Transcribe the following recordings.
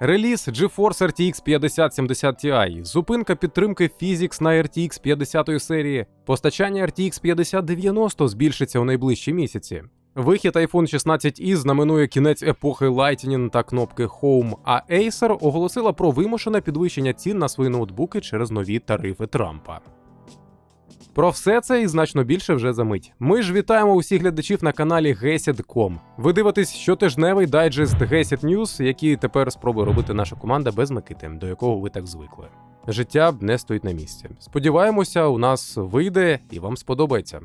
Реліз GeForce RTX 5070 Ti, зупинка підтримки Physics на RTX 50 серії, постачання RTX 5090 збільшиться у найближчі місяці. Вихід iPhone 16i знаменує кінець епохи Lightning та кнопки Home, а Acer оголосила про вимушене підвищення цін на свої ноутбуки через нові тарифи Трампа. Про все це і значно більше вже за мить. Ми ж вітаємо усіх глядачів на каналі Gesid.com. Ви дивитесь щотижневий дайджест Gesid News, який тепер спробує робити наша команда без Микити, до якого ви так звикли. Життя не стоїть на місці. Сподіваємося, у нас вийде і вам сподобається.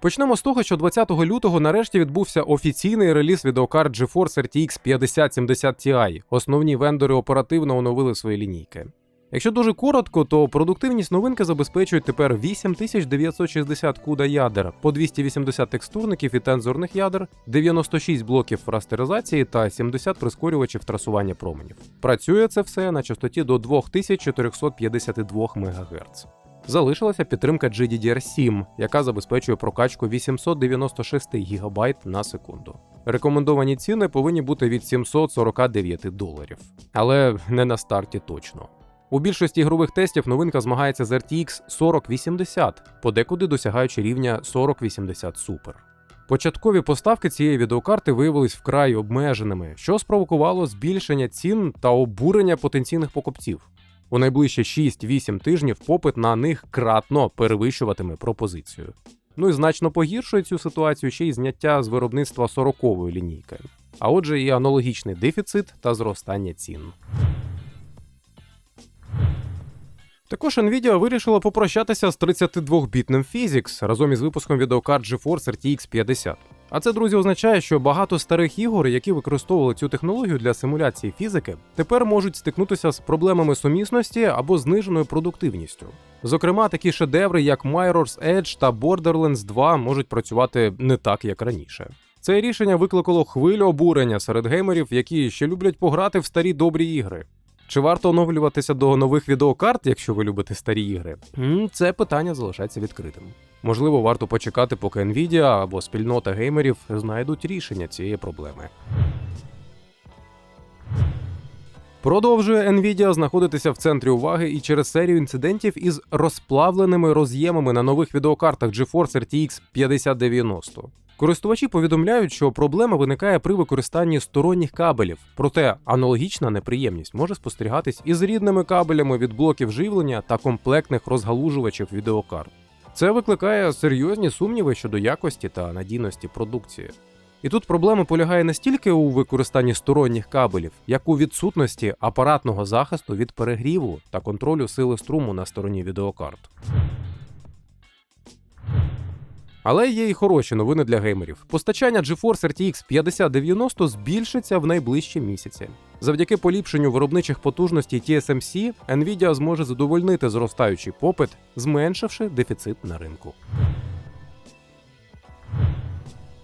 Почнемо з того, що 20 лютого нарешті відбувся офіційний реліз відеокарт GeForce RTX 5070 Ti. Основні вендори оперативно оновили свої лінійки. Якщо дуже коротко, то продуктивність новинки забезпечують тепер 8960 CUDA ядер, по 280 текстурників і тензорних ядер, 96 блоків растеризації та 70 прискорювачів трасування променів. Працює це все на частоті до 2452 МГц. Залишилася підтримка GDDR7, яка забезпечує прокачку 896 ГБ на секунду. Рекомендовані ціни повинні бути від 749 доларів, але не на старті точно. У більшості ігрових тестів новинка змагається з RTX 4080, подекуди досягаючи рівня 4080 Super. Початкові поставки цієї відеокарти виявились вкрай обмеженими, що спровокувало збільшення цін та обурення потенційних покупців. У найближчі 6-8 тижнів попит на них кратно перевищуватиме пропозицію. Ну і значно погіршує цю ситуацію ще й зняття з виробництва 40-ї лінійки. А отже, і аналогічний дефіцит та зростання цін. Також Nvidia вирішила попрощатися з 32-бітним Physics разом із випуском відеокарт GeForce RTX 50. А це, друзі, означає, що багато старих ігор, які використовували цю технологію для симуляції фізики, тепер можуть стикнутися з проблемами сумісності або зниженою продуктивністю. Зокрема, такі шедеври, як Mirror's Edge та Borderlands 2 можуть працювати не так, як раніше. Це рішення викликало хвилю обурення серед геймерів, які ще люблять пограти в старі добрі ігри. Чи варто оновлюватися до нових відеокарт, якщо ви любите старі ігри? Це питання залишається відкритим. Можливо, варто почекати, поки Nvidia або спільнота геймерів знайдуть рішення цієї проблеми. Продовжує Nvidia знаходитися в центрі уваги і через серію інцидентів із розплавленими роз'ємами на нових відеокартах GeForce RTX 5090. Користувачі повідомляють, що проблема виникає при використанні сторонніх кабелів, проте аналогічна неприємність може спостерігатись із рідними кабелями від блоків живлення та комплектних розгалужувачів відеокарт. Це викликає серйозні сумніви щодо якості та надійності продукції. І тут проблема полягає не стільки у використанні сторонніх кабелів, як у відсутності апаратного захисту від перегріву та контролю сили струму на стороні відеокарт. Але є і хороші новини для геймерів. Постачання GeForce RTX 5090 збільшиться в найближчі місяці. Завдяки поліпшенню виробничих потужностей TSMC, Nvidia зможе задовольнити зростаючий попит, зменшивши дефіцит на ринку.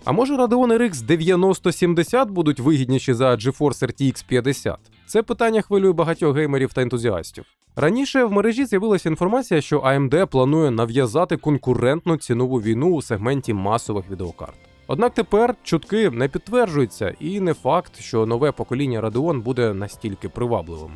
А може Radeon RX 9070 будуть вигідніші за GeForce RTX 50? Це питання хвилює багатьох геймерів та ентузіастів. Раніше в мережі з'явилася інформація, що AMD планує нав'язати конкурентну цінову війну у сегменті масових відеокарт. Однак тепер чутки не підтверджуються, і не факт, що нове покоління Radeon буде настільки привабливим.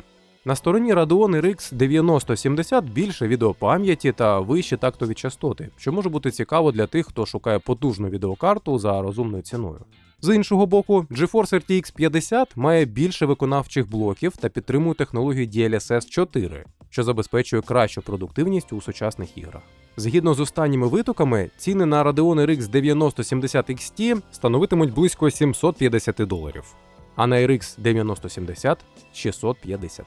На стороні Radeon RX 9070 більше відеопам'яті та вищі тактові частоти, що може бути цікаво для тих, хто шукає потужну відеокарту за розумною ціною. З іншого боку, GeForce RTX 50 має більше виконавчих блоків та підтримує технологію DLSS 4, що забезпечує кращу продуктивність у сучасних іграх. Згідно з останніми витоками, ціни на Radeon RX 9070 XT становитимуть близько 750 доларів, а на RX 9070 650.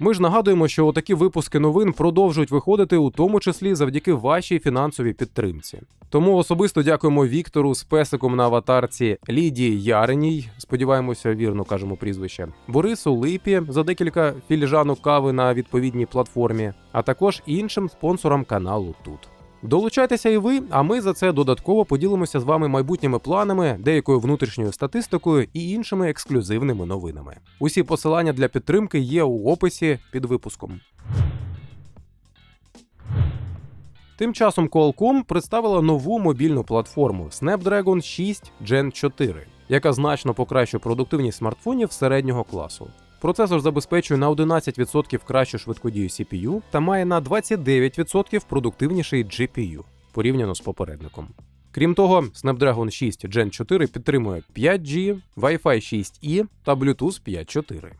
Ми ж нагадуємо, що такі випуски новин продовжують виходити, у тому числі завдяки вашій фінансовій підтримці. Тому особисто дякуємо Віктору з песиком на аватарці Лідії Яриній. Сподіваємося, вірно кажемо прізвище, Борису Липі за декілька філіжанок кави на відповідній платформі, а також іншим спонсорам каналу тут. Долучайтеся і ви, а ми за це додатково поділимося з вами майбутніми планами, деякою внутрішньою статистикою і іншими ексклюзивними новинами. Усі посилання для підтримки є у описі під випуском. Тим часом Qualcomm представила нову мобільну платформу Snapdragon 6 Gen 4, яка значно покращує продуктивність смартфонів середнього класу. Процесор забезпечує на 11% кращу швидкодію CPU та має на 29% продуктивніший GPU порівняно з попередником. Крім того, Snapdragon 6 Gen 4 підтримує 5G, Wi-Fi 6E та Bluetooth 5.4.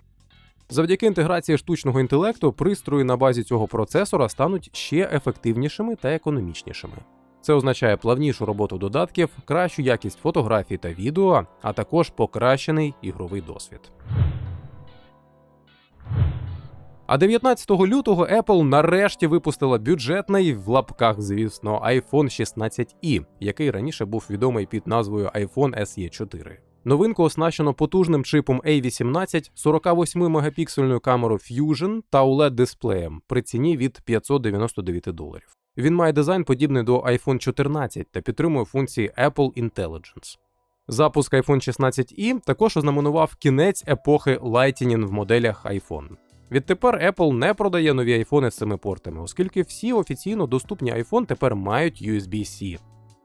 Завдяки інтеграції штучного інтелекту пристрої на базі цього процесора стануть ще ефективнішими та економічнішими. Це означає плавнішу роботу додатків, кращу якість фотографій та відео, а також покращений ігровий досвід. А 19 лютого Apple нарешті випустила бюджетний в лапках, звісно, iPhone 16i, який раніше був відомий під назвою iPhone SE 4. Новинку оснащено потужним чипом A18, 48 мегапіксельною камерою Fusion та oled дисплеєм при ціні від 599 доларів. Він має дизайн подібний до iPhone 14 та підтримує функції Apple Intelligence. Запуск iPhone 16i також ознаменував кінець епохи Lightning в моделях iPhone. Відтепер Apple не продає нові айфони з цими портами, оскільки всі офіційно доступні iPhone тепер мають USB-C.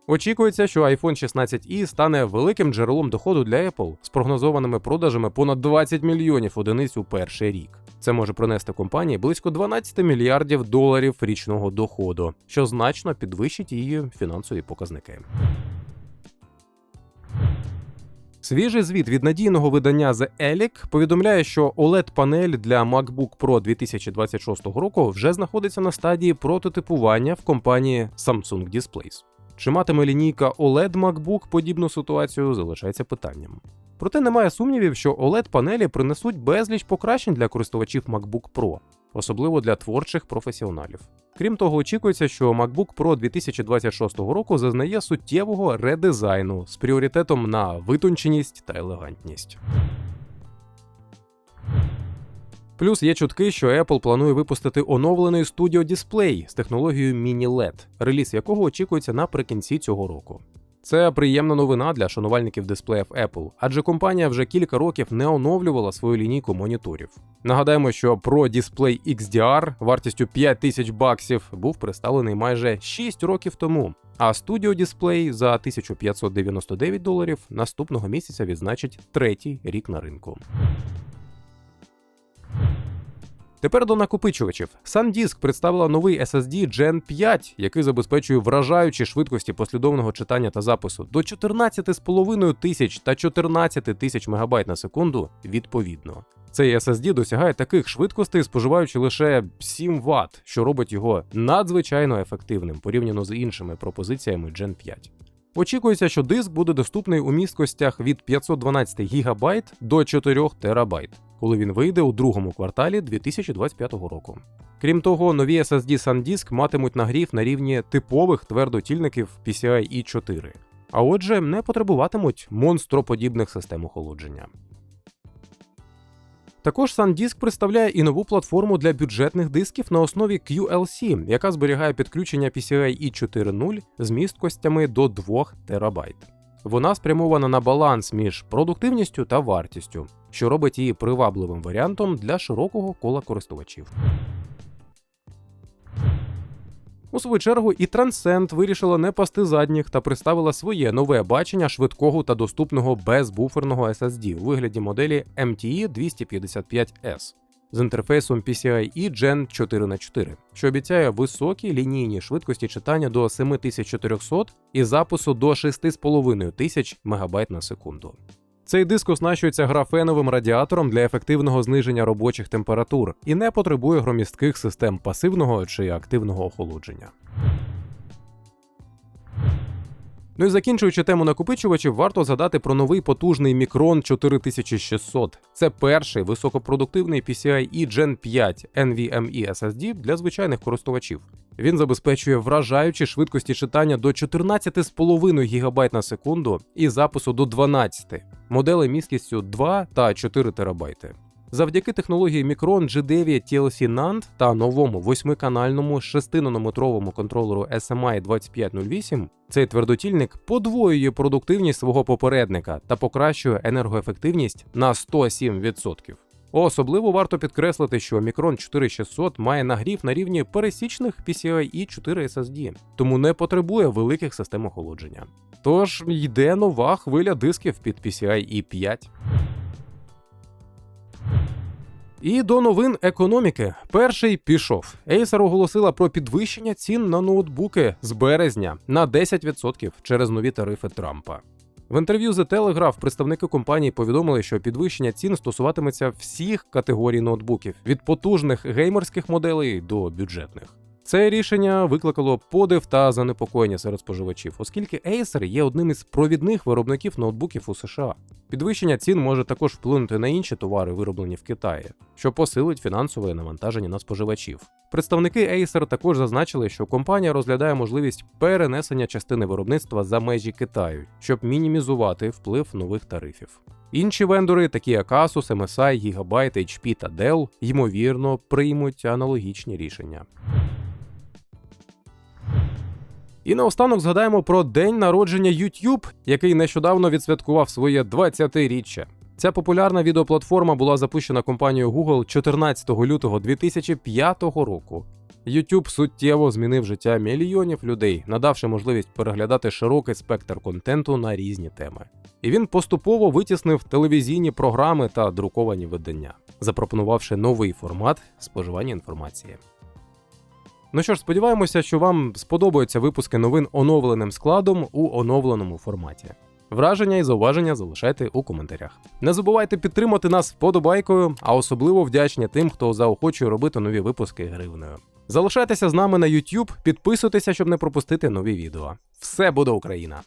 Очікується, що iPhone 16i стане великим джерелом доходу для Apple з прогнозованими продажами понад 20 мільйонів одиниць у перший рік. Це може принести компанії близько 12 мільярдів доларів річного доходу, що значно підвищить її фінансові показники. Свіжий звіт від надійного видання The Elic повідомляє, що OLED-панель для MacBook Pro 2026 року вже знаходиться на стадії прототипування в компанії Samsung Displays. Чи матиме лінійка OLED MacBook подібну ситуацію, залишається питанням. Проте немає сумнівів, що OLED-панелі принесуть безліч покращень для користувачів MacBook Pro, особливо для творчих професіоналів. Крім того, очікується, що MacBook Pro 2026 року зазнає суттєвого редизайну з пріоритетом на витонченість та елегантність. Плюс є чутки, що Apple планує випустити оновлений Studio Display з технологією Mini LED, реліз якого очікується наприкінці цього року. Це приємна новина для шанувальників дисплеїв Apple, адже компанія вже кілька років не оновлювала свою лінійку моніторів. Нагадаємо, що Pro Display XDR вартістю 5000 баксів був представлений майже 6 років тому. А Studio Display за 1599 доларів наступного місяця відзначить третій рік на ринку. Тепер до накопичувачів. SanDisk представила новий SSD Gen 5, який забезпечує вражаючі швидкості послідовного читання та запису до 14,5 тисяч та 14 тисяч МБ на секунду відповідно. Цей SSD досягає таких швидкостей, споживаючи лише 7 Вт, що робить його надзвичайно ефективним порівняно з іншими пропозиціями Gen 5. Очікується, що диск буде доступний у місткостях від 512 ГБ до 4 ТБ, коли він вийде у другому кварталі 2025 року. Крім того, нові SSD SanDisk матимуть нагрів на рівні типових твердотільників PCI e 4 а отже, не потребуватимуть монстроподібних систем охолодження. Також SanDisk представляє і нову платформу для бюджетних дисків на основі QLC, яка зберігає підключення PCI e 4.0 з місткостями до 2 ТБ. Вона спрямована на баланс між продуктивністю та вартістю, що робить її привабливим варіантом для широкого кола користувачів. У свою чергу, і Transcend вирішила не пасти задніх та представила своє нове бачення швидкого та доступного безбуферного SSD у вигляді моделі MTE 255S з інтерфейсом PCIe Gen 4 х 4 що обіцяє високі лінійні швидкості читання до 7400 і запису до 6500 МБ на секунду. Цей диск оснащується графеновим радіатором для ефективного зниження робочих температур і не потребує громістких систем пасивного чи активного охолодження. Ну і закінчуючи тему накопичувачів, варто згадати про новий потужний Micron 4600. Це перший високопродуктивний PCIe Gen 5 NVMe SSD для звичайних користувачів. Він забезпечує вражаючі швидкості читання до 14,5 ГБ на секунду і запису до 12, модели місткістю 2 та 4 ТБ. Завдяки технології Micron G9 TLC NAND та новому восьмиканальному 6-нанометровому контролеру SMI 2508 цей твердотільник подвоює продуктивність свого попередника та покращує енергоефективність на 107%. Особливо варто підкреслити, що Omicron 4600 має нагрів на рівні пересічних PCIe 4 SSD, тому не потребує великих систем охолодження. Тож йде нова хвиля дисків під PCIe 5. І до новин економіки. Перший пішов. Acer оголосила про підвищення цін на ноутбуки з березня на 10% через нові тарифи Трампа. В інтерв'ю The Telegraph представники компанії повідомили, що підвищення цін стосуватиметься всіх категорій ноутбуків від потужних геймерських моделей до бюджетних. Це рішення викликало подив та занепокоєння серед споживачів, оскільки Acer є одним із провідних виробників ноутбуків у США. Підвищення цін може також вплинути на інші товари, вироблені в Китаї, що посилить фінансове навантаження на споживачів. Представники Acer також зазначили, що компанія розглядає можливість перенесення частини виробництва за межі Китаю, щоб мінімізувати вплив нових тарифів. Інші вендори, такі як Asus, MSI, Gigabyte, HP та Dell, ймовірно, приймуть аналогічні рішення. І наостанок згадаємо про день народження YouTube, який нещодавно відсвяткував своє 20-річчя. Ця популярна відеоплатформа була запущена компанією Google 14 лютого 2005 року. YouTube суттєво змінив життя мільйонів людей, надавши можливість переглядати широкий спектр контенту на різні теми. І він поступово витіснив телевізійні програми та друковані видання, запропонувавши новий формат споживання інформації. Ну що ж, сподіваємося, що вам сподобаються випуски новин оновленим складом у оновленому форматі. Враження і зауваження залишайте у коментарях. Не забувайте підтримати нас вподобайкою, а особливо вдячні тим, хто заохочує робити нові випуски гривнею. Залишайтеся з нами на YouTube, підписуйтеся, щоб не пропустити нові відео. Все буде Україна!